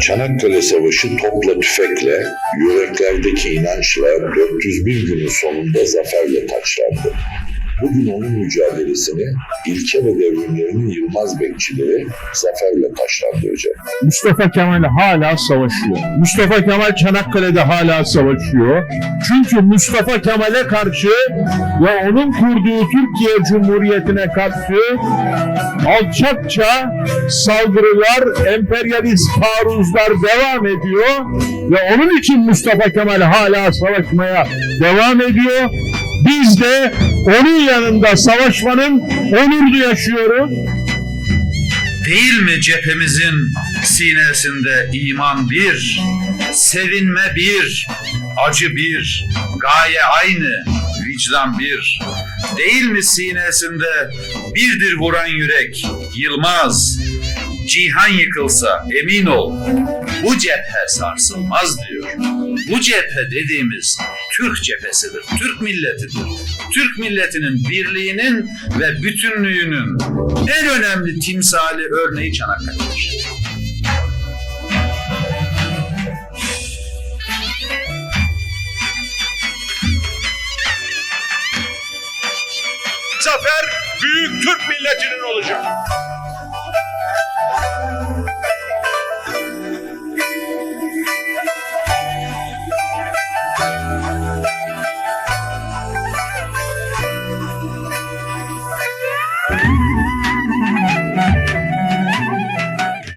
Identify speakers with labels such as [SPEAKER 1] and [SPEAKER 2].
[SPEAKER 1] Çanakkale Savaşı topla tüfekle, yüreklerdeki inançla 401 günün sonunda zaferle taçlandı. Bugün onun mücadelesini ilke ve devrimlerinin yılmaz bekçileri zaferle taşlandıracak.
[SPEAKER 2] Mustafa Kemal hala savaşıyor. Mustafa Kemal Çanakkale'de hala savaşıyor. Çünkü Mustafa Kemal'e karşı ve onun kurduğu Türkiye Cumhuriyeti'ne karşı alçakça saldırılar, emperyalist taarruzlar devam ediyor ve onun için Mustafa Kemal hala savaşmaya devam ediyor. Biz de onun yanında savaşmanın onurunu yaşıyoruz.
[SPEAKER 3] Değil mi cephemizin sinesinde iman bir, sevinme bir, acı bir, gaye aynı, vicdan bir. Değil mi sinesinde birdir vuran yürek, yılmaz, cihan yıkılsa emin ol, bu cephe sarsılmaz diyor. Bu cephe dediğimiz Türk cephesidir, Türk milletidir. Türk milletinin birliğinin ve bütünlüğünün en önemli timsali örneği Çanakkale'dir.
[SPEAKER 4] Zafer büyük Türk milletinin olacak.